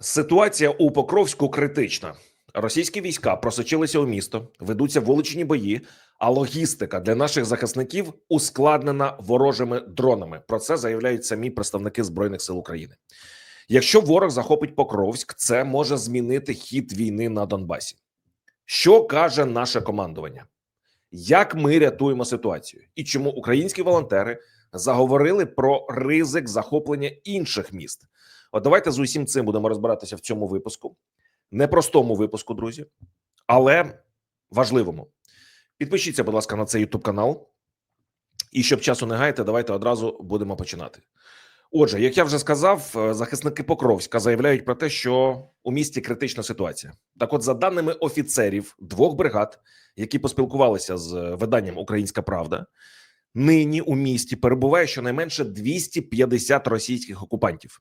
Ситуація у Покровську критична. Російські війська просочилися у місто, ведуться вуличні бої, а логістика для наших захисників ускладнена ворожими дронами. Про це заявляють самі представники збройних сил України. Якщо ворог захопить Покровськ, це може змінити хід війни на Донбасі. Що каже наше командування? Як ми рятуємо ситуацію, і чому українські волонтери заговорили про ризик захоплення інших міст? От давайте з усім цим будемо розбиратися в цьому випуску, непростому випуску, друзі, але важливому. Підпишіться, будь ласка, на цей YouTube канал. І щоб часу не гаяти, давайте одразу будемо починати. Отже, як я вже сказав, е, захисники Покровська заявляють про те, що у місті критична ситуація. Так, от, за даними офіцерів двох бригад, які поспілкувалися з е, виданням Українська Правда, нині у місті перебуває щонайменше 250 російських окупантів.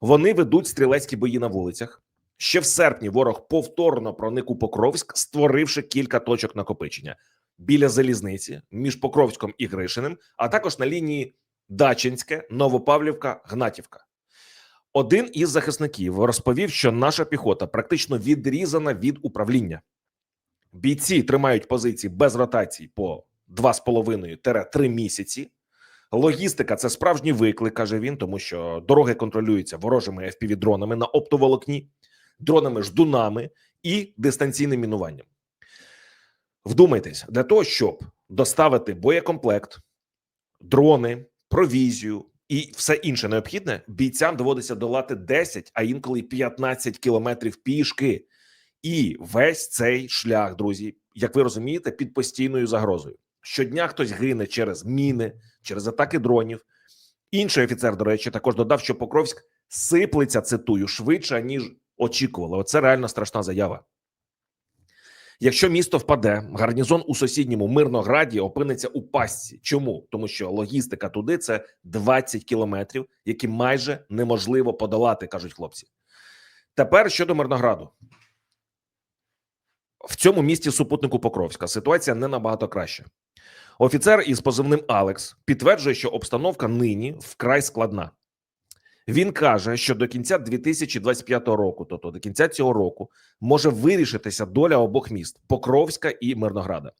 Вони ведуть стрілецькі бої на вулицях. Ще в серпні ворог повторно проник у Покровськ, створивши кілька точок накопичення біля залізниці між Покровськом і Гришиним, а також на лінії Дачинське, Новопавлівка, Гнатівка. Один із захисників розповів, що наша піхота практично відрізана від управління. Бійці тримають позиції без ротацій по 2,5-3 місяці. Логістика це справжній виклик, каже він, тому що дороги контролюються ворожими FPV-дронами на оптоволокні, дронами ждунами і дистанційним мінуванням. Вдумайтесь, для того, щоб доставити боєкомплект, дрони, провізію і все інше необхідне, бійцям доводиться долати 10, а інколи 15 кілометрів пішки. І весь цей шлях, друзі, як ви розумієте, під постійною загрозою. Щодня хтось гине через міни, через атаки дронів. Інший офіцер, до речі, також додав, що Покровськ сиплеться, цитую, швидше, ніж очікували. Оце реально страшна заява. Якщо місто впаде, гарнізон у сусідньому Мирнограді опиниться у пастці. Чому? Тому що логістика туди це 20 кілометрів, які майже неможливо подолати, кажуть хлопці. Тепер щодо Мирнограду. В цьому місті супутнику Покровська ситуація не набагато краща. Офіцер із позивним Алекс підтверджує, що обстановка нині вкрай складна. Він каже, що до кінця 2025 року, тобто до кінця цього року, може вирішитися доля обох міст Покровська і Мирнограда.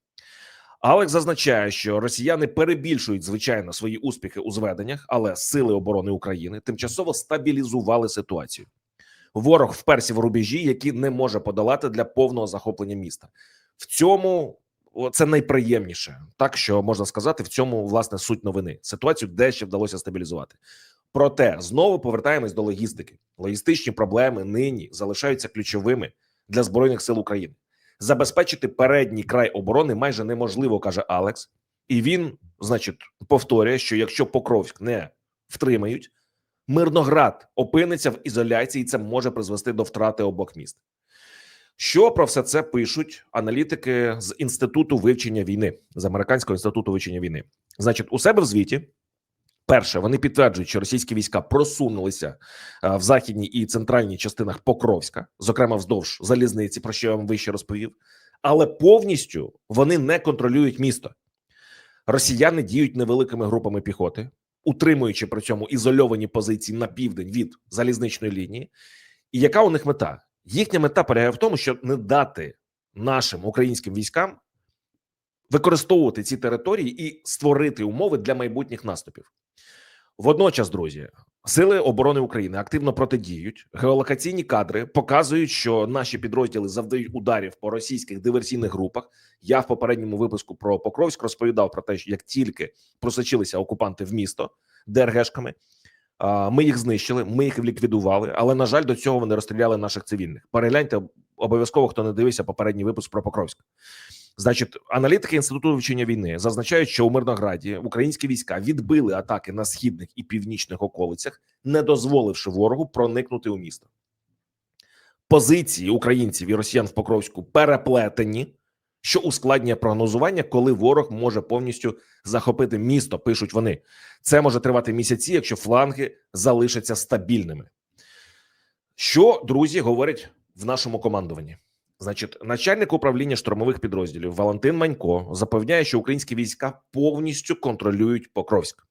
Алекс зазначає, що росіяни перебільшують звичайно свої успіхи у зведеннях, але сили оборони України тимчасово стабілізували ситуацію. Ворог вперся в рубежі, які не може подолати для повного захоплення міста. В цьому це найприємніше, так що можна сказати, в цьому власне суть новини. Ситуацію дещо вдалося стабілізувати. Проте знову повертаємось до логістики. Логістичні проблеми нині залишаються ключовими для збройних сил України. Забезпечити передній край оборони майже неможливо, каже Алекс. І він, значить, повторює, що якщо Покровськ не втримають, Мирноград опиниться в ізоляції, і це може призвести до втрати обох міст. Що про все це пишуть аналітики з інституту вивчення війни з американського інституту вивчення війни? Значить, у себе в звіті. Перше, вони підтверджують, що російські війська просунулися а, в західній і центральній частинах Покровська, зокрема вздовж залізниці, про що я вам вище розповів, але повністю вони не контролюють місто. Росіяни діють невеликими групами піхоти, утримуючи при цьому ізольовані позиції на південь від залізничної лінії. І яка у них мета? Їхня мета полягає в тому, щоб не дати нашим українським військам використовувати ці території і створити умови для майбутніх наступів. Водночас, друзі, сили оборони України активно протидіють. Геолокаційні кадри показують, що наші підрозділи завдають ударів по російських диверсійних групах. Я в попередньому випуску про Покровськ розповідав про те, що як тільки просочилися окупанти в місто ДРГшками, ми їх знищили, ми їх ліквідували. Але на жаль, до цього вони розстріляли наших цивільних. Перегляньте обов'язково, хто не дивився попередній випуск про Покровськ. Значить, аналітики інституту вивчення війни зазначають, що у Мирнограді українські війська відбили атаки на східних і північних околицях, не дозволивши ворогу проникнути у місто. Позиції українців і росіян в Покровську переплетені, що ускладнює прогнозування, коли ворог може повністю захопити місто. Пишуть вони. Це може тривати місяці, якщо фланги залишаться стабільними. Що друзі говорять в нашому командуванні? Значить, начальник управління штурмових підрозділів Валентин Манько запевняє, що українські війська повністю контролюють Покровськ.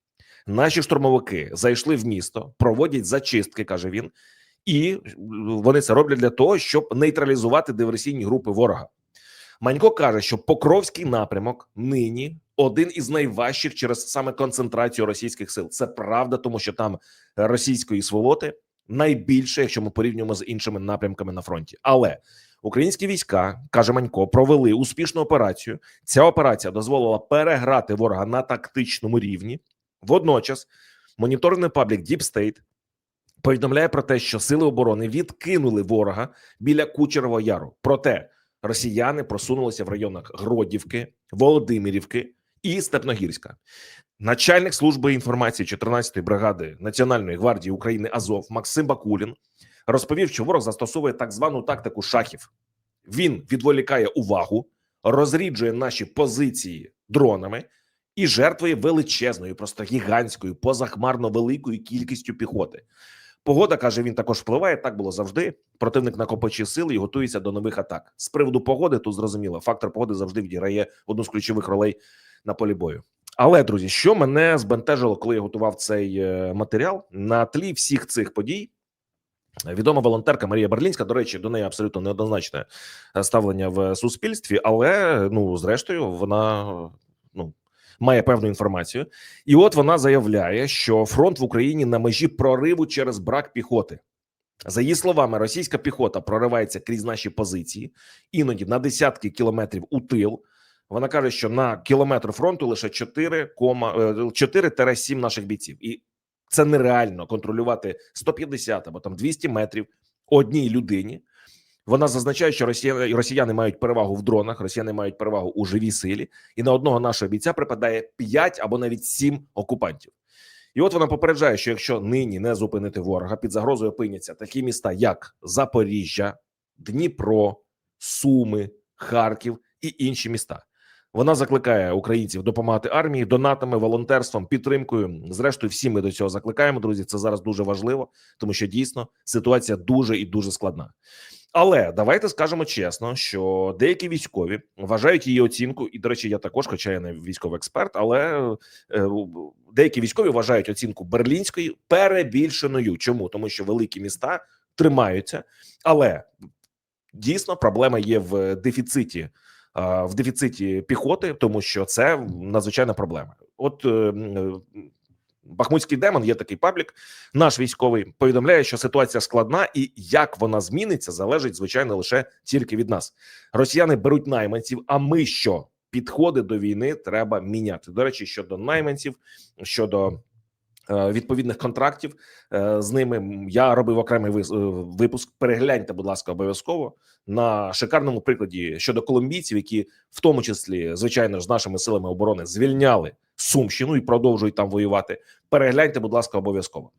Наші штурмовики зайшли в місто, проводять зачистки, каже він, і вони це роблять для того, щоб нейтралізувати диверсійні групи ворога. Манько каже, що Покровський напрямок нині один із найважчих через саме концентрацію російських сил. Це правда, тому що там російської сволоти найбільше, якщо ми порівнюємо з іншими напрямками на фронті. Але українські війська каже Манько, провели успішну операцію. Ця операція дозволила переграти ворога на тактичному рівні. Водночас, моніторний паблік Deep State повідомляє про те, що сили оборони відкинули ворога біля Кучерового Яру. Проте росіяни просунулися в районах Гродівки, Володимирівки і Степногірська. Начальник служби інформації 14-ї бригади Національної гвардії України Азов Максим Бакулін розповів, що ворог застосовує так звану тактику шахів. Він відволікає увагу, розріджує наші позиції дронами і жертвує величезною, просто гігантською, позахмарно великою кількістю піхоти. Погода каже, він також впливає. Так було завжди. Противник накопичує сили і готується до нових атак. З приводу погоди тут зрозуміло. Фактор погоди завжди відіграє одну з ключових ролей на полі бою. Але друзі, що мене збентежило, коли я готував цей е, матеріал на тлі всіх цих подій. Відома волонтерка Марія Берлінська. До речі, до неї абсолютно неоднозначне е, ставлення в суспільстві, але ну зрештою вона має певну інформацію, і от вона заявляє, що фронт в Україні на межі прориву через брак піхоти. За її словами, російська піхота проривається крізь наші позиції, іноді на десятки кілометрів у тил. Вона каже, що на кілометр фронту лише 4,7 наших бійців, і це нереально контролювати 150 або там 200 метрів одній людині. Вона зазначає, що росіяни, росіяни мають перевагу в дронах, росіяни мають перевагу у живій силі, і на одного нашого бійця припадає 5 або навіть 7 окупантів. І от вона попереджає, що якщо нині не зупинити ворога, під загрозою опиняться такі міста, як Запоріжжя, Дніпро, Суми, Харків і інші міста. Вона закликає українців допомагати армії, донатами, волонтерством, підтримкою. Зрештою, всі ми до цього закликаємо. Друзі, це зараз дуже важливо, тому що дійсно ситуація дуже і дуже складна. Але давайте скажемо чесно, що деякі військові вважають її оцінку, і до речі, я також, хоча я не військовий експерт, але е, деякі військові вважають оцінку берлінської перебільшеною. Чому тому, що великі міста тримаються, але дійсно проблема є в дефіциті. В дефіциті піхоти, тому що це надзвичайна проблема. От е, Бахмутський демон є такий паблік. Наш військовий повідомляє, що ситуація складна, і як вона зміниться, залежить звичайно лише тільки від нас. Росіяни беруть найманців. А ми що підходи до війни треба міняти? До речі, щодо найманців, щодо відповідних контрактів е, з ними я робив окремий е, випуск. Перегляньте, будь ласка, обов'язково на шикарному прикладі щодо колумбійців, які в тому числі звичайно з нашими силами оборони звільняли. Сумщину і продовжують там воювати. Перегляньте, будь ласка, обов'язково.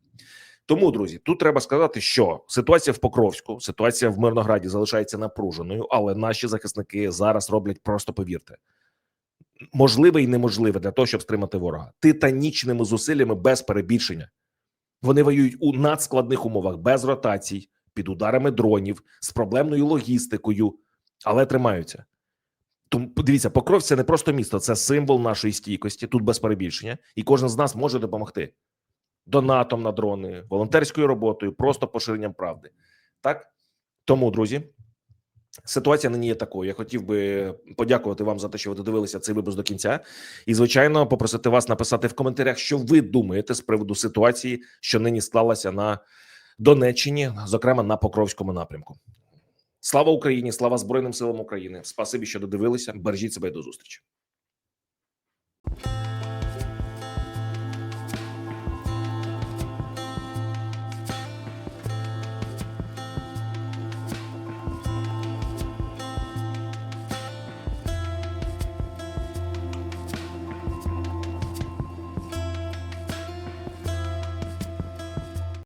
Тому, друзі, тут треба сказати, що ситуація в Покровську, ситуація в Мирнограді залишається напруженою, але наші захисники зараз роблять просто повірте. Можливе і неможливе для того, щоб стримати ворога титанічними зусиллями без перебільшення. Вони воюють у надскладних умовах без ротацій, під ударами дронів, з проблемною логістикою, але тримаються. Тому подивіться, Покров це не просто місто, це символ нашої стійкості. Тут без перебільшення, і кожен з нас може допомогти донатом на дрони, волонтерською роботою, просто поширенням правди. Так тому, друзі, ситуація нині є такою. Я хотів би подякувати вам за те, що ви додивилися цей випуск до кінця, і звичайно, попросити вас написати в коментарях, що ви думаєте з приводу ситуації, що нині склалася на Донеччині, зокрема на Покровському напрямку. Слава Україні! Слава Збройним силам України! Спасибі, що додивилися. Бережіть себе і до зустрічі.